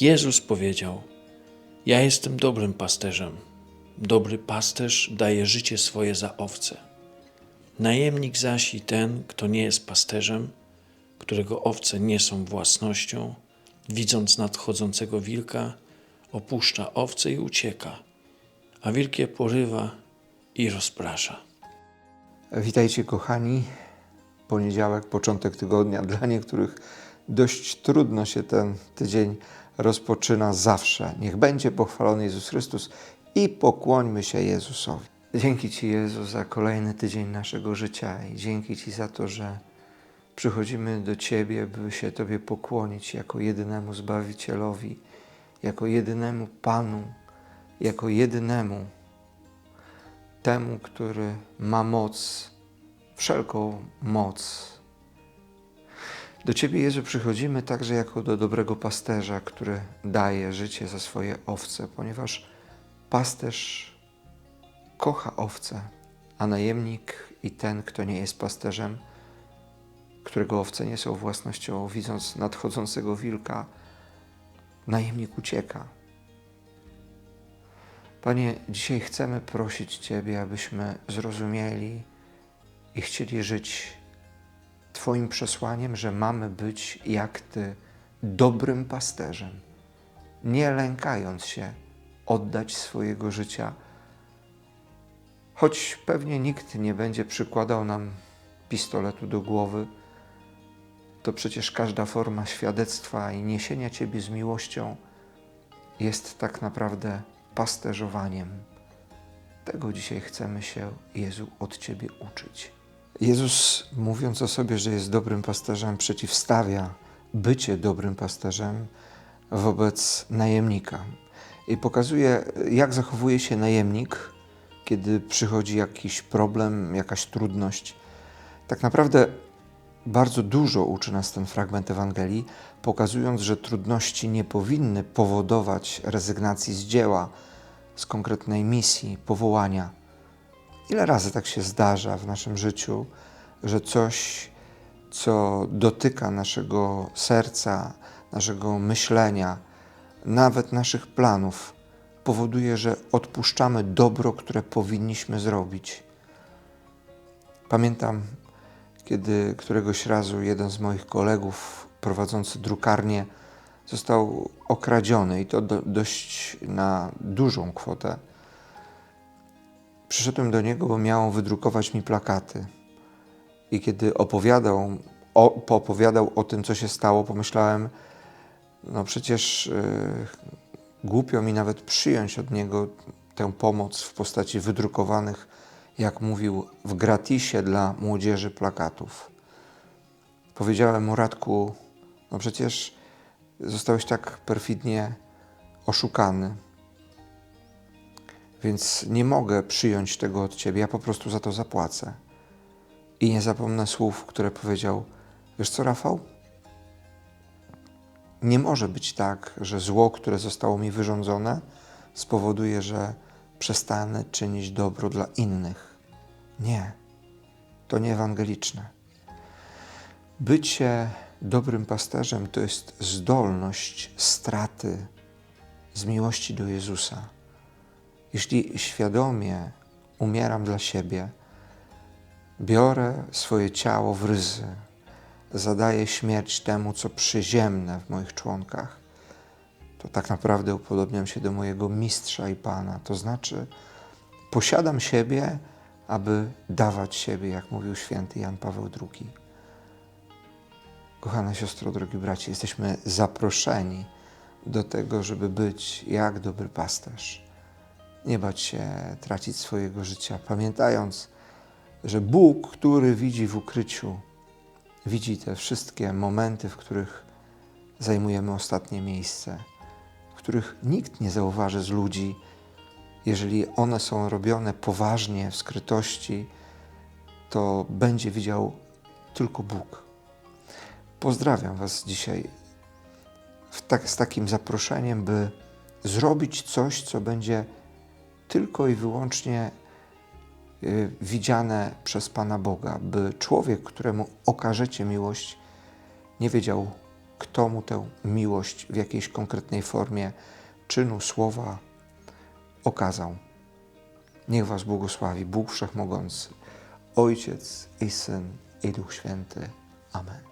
Jezus powiedział: Ja jestem dobrym pasterzem. Dobry pasterz daje życie swoje za owce. Najemnik zaś i ten, kto nie jest pasterzem, którego owce nie są własnością, widząc nadchodzącego wilka, opuszcza owce i ucieka, a wilk je porywa i rozprasza. Witajcie kochani. Poniedziałek, początek tygodnia. Dla niektórych dość trudno się ten tydzień rozpoczyna zawsze. Niech będzie pochwalony Jezus Chrystus i pokłońmy się Jezusowi. Dzięki Ci Jezu za kolejny tydzień naszego życia i dzięki Ci za to, że przychodzimy do Ciebie, by się Tobie pokłonić jako jedynemu Zbawicielowi, jako jedynemu Panu, jako jedynemu temu, który ma moc, wszelką moc. Do Ciebie, Jezu, przychodzimy także jako do dobrego pasterza, który daje życie za swoje owce, ponieważ pasterz kocha owce, a najemnik i ten, kto nie jest pasterzem, którego owce nie są własnością, widząc nadchodzącego wilka, najemnik ucieka. Panie, dzisiaj chcemy prosić Ciebie, abyśmy zrozumieli i chcieli żyć Twoim przesłaniem, że mamy być jak Ty dobrym pasterzem, nie lękając się oddać swojego życia, choć pewnie nikt nie będzie przykładał nam pistoletu do głowy, to przecież każda forma świadectwa i niesienia Ciebie z miłością jest tak naprawdę pasterzowaniem. Tego dzisiaj chcemy się, Jezu, od Ciebie uczyć. Jezus, mówiąc o sobie, że jest dobrym pasterzem, przeciwstawia bycie dobrym pasterzem wobec najemnika. I pokazuje, jak zachowuje się najemnik, kiedy przychodzi jakiś problem, jakaś trudność. Tak naprawdę bardzo dużo uczy nas ten fragment Ewangelii, pokazując, że trudności nie powinny powodować rezygnacji z dzieła, z konkretnej misji, powołania. Ile razy tak się zdarza w naszym życiu, że coś, co dotyka naszego serca, naszego myślenia, nawet naszych planów, powoduje, że odpuszczamy dobro, które powinniśmy zrobić. Pamiętam, kiedy któregoś razu jeden z moich kolegów prowadzący drukarnię został okradziony i to do, dość na dużą kwotę. Przyszedłem do niego, bo miał wydrukować mi plakaty. I kiedy opowiadał, o, opowiadał o tym, co się stało, pomyślałem, no przecież yy, głupio mi nawet przyjąć od niego tę pomoc w postaci wydrukowanych, jak mówił, w gratisie dla młodzieży plakatów. Powiedziałem mu, Radku, no przecież zostałeś tak perfidnie oszukany, więc nie mogę przyjąć tego od ciebie, ja po prostu za to zapłacę. I nie zapomnę słów, które powiedział: Wiesz co, Rafał? Nie może być tak, że zło, które zostało mi wyrządzone, spowoduje, że przestanę czynić dobro dla innych. Nie, to nie ewangeliczne. Bycie dobrym pasterzem to jest zdolność straty z miłości do Jezusa. Jeśli świadomie umieram dla siebie, biorę swoje ciało w ryzy, zadaję śmierć temu, co przyziemne w moich członkach, to tak naprawdę upodobniam się do mojego mistrza i pana. To znaczy, posiadam siebie, aby dawać siebie, jak mówił święty Jan Paweł II. Kochana siostro, drogi braci, jesteśmy zaproszeni do tego, żeby być jak dobry pasterz. Nie bać się tracić swojego życia, pamiętając, że Bóg, który widzi w ukryciu, widzi te wszystkie momenty, w których zajmujemy ostatnie miejsce, w których nikt nie zauważy z ludzi, jeżeli one są robione poważnie, w skrytości, to będzie widział tylko Bóg. Pozdrawiam Was dzisiaj tak, z takim zaproszeniem, by zrobić coś, co będzie tylko i wyłącznie y, widziane przez Pana Boga, by człowiek, któremu okażecie miłość, nie wiedział, kto mu tę miłość w jakiejś konkretnej formie czynu, słowa okazał. Niech Was błogosławi Bóg Wszechmogący, Ojciec i Syn i Duch Święty. Amen.